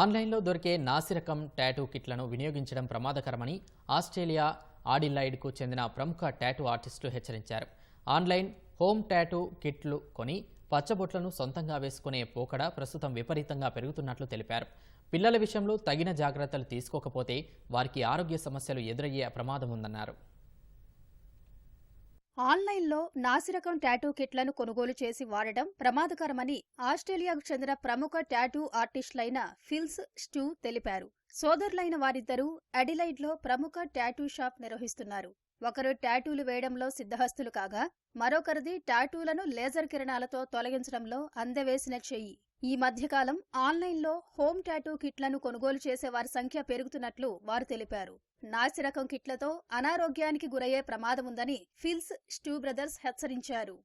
ఆన్లైన్లో దొరికే నాసిరకం టాటూ కిట్లను వినియోగించడం ప్రమాదకరమని ఆస్ట్రేలియా ఆడిలైడ్కు చెందిన ప్రముఖ టాటూ ఆర్టిస్టులు హెచ్చరించారు. ఆన్లైన్ హోమ్ టాటూ కిట్లు కొని పచ్చబొట్లను సొంతంగా వేసుకునే పోకడ ప్రస్తుతం విపరీతంగా పెరుగుతున్నట్లు తెలిపారు. పిల్లల విషయంలో తగిన జాగ్రత్తలు తీసుకోకపోతే వారికి ఆరోగ్య సమస్యలు ఎదురయ్యే ప్రమాదం ఉందన్నారు. ఆన్లైన్లో నాసిరకం టాటూ కిట్లను కొనుగోలు చేసి వాడటం ప్రమాదకరమని ఆస్ట్రేలియాకు చెందిన ప్రముఖ టాటూ ఆర్టిస్టులైన ఫిల్స్ స్టూ తెలిపారు. సోదరులైన వారిద్దరూ అడిలైడ్లో ప్రముఖ టాటూ షాప్ నిర్వహిస్తున్నారు. ఒకరు టాటూలు వేయడంలో సిద్ధహస్తులు కాగా మరొకరిది టాటూలను లేజర్ కిరణాలతో తొలగించడంలో అందవేసిన చెయ్యి ఈ మధ్యకాలం ఆన్లైన్లో హోమ్ టాటూ కిట్లను కొనుగోలు చేసే వారి సంఖ్య పెరుగుతున్నట్లు వారు తెలిపారు. నాసిరకం కిట్లతో అనారోగ్యానికి గురయ్యే ప్రమాదముందని ఫిల్స్ స్టూ బ్రదర్స్ హెచ్చరించారు.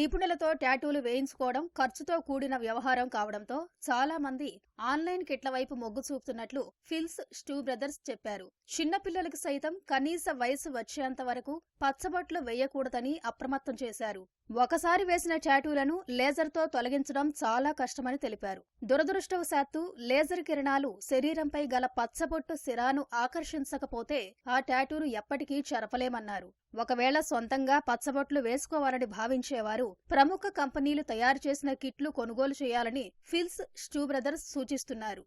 నిపుణులతో టాటూలు వేయించుకోవడం ఖర్చుతో కూడిన వ్యవహారం కావడంతో చాలా మంది ఆన్లైన్ కిట్ల వైపు మొగ్గు చూపుతున్నట్లు ఫిల్స్ స్టూ బ్రదర్స్ చెప్పారు. చిన్నపిల్లలకు సైతం కనీస వయసు వచ్చేంత వరకు పచ్చబొట్లు వేయకూడదని అప్రమత్తం చేశారు. ఒకసారి వేసిన టాటూలను లేజర్తో తొలగించడం చాలా కష్టమని తెలిపారు. దురదృష్టవశాత్తు లేజర్ కిరణాలు శరీరంపై గల పచ్చబొట్టు సిరాను ఆకర్షించకపోతే ఆ ట్యాటూను ఎప్పటికీ చెరపలేమన్నారు. ఒకవేళ సొంతంగా పచ్చబొట్లు వేసుకోవాలని భావించేవారు ప్రముఖ కంపెనీలు తయారు చేసిన కిట్లు కొనుగోలు చేయాలని ఫిల్స్ స్టూబ్రదర్స్ సూచిస్తున్నారు.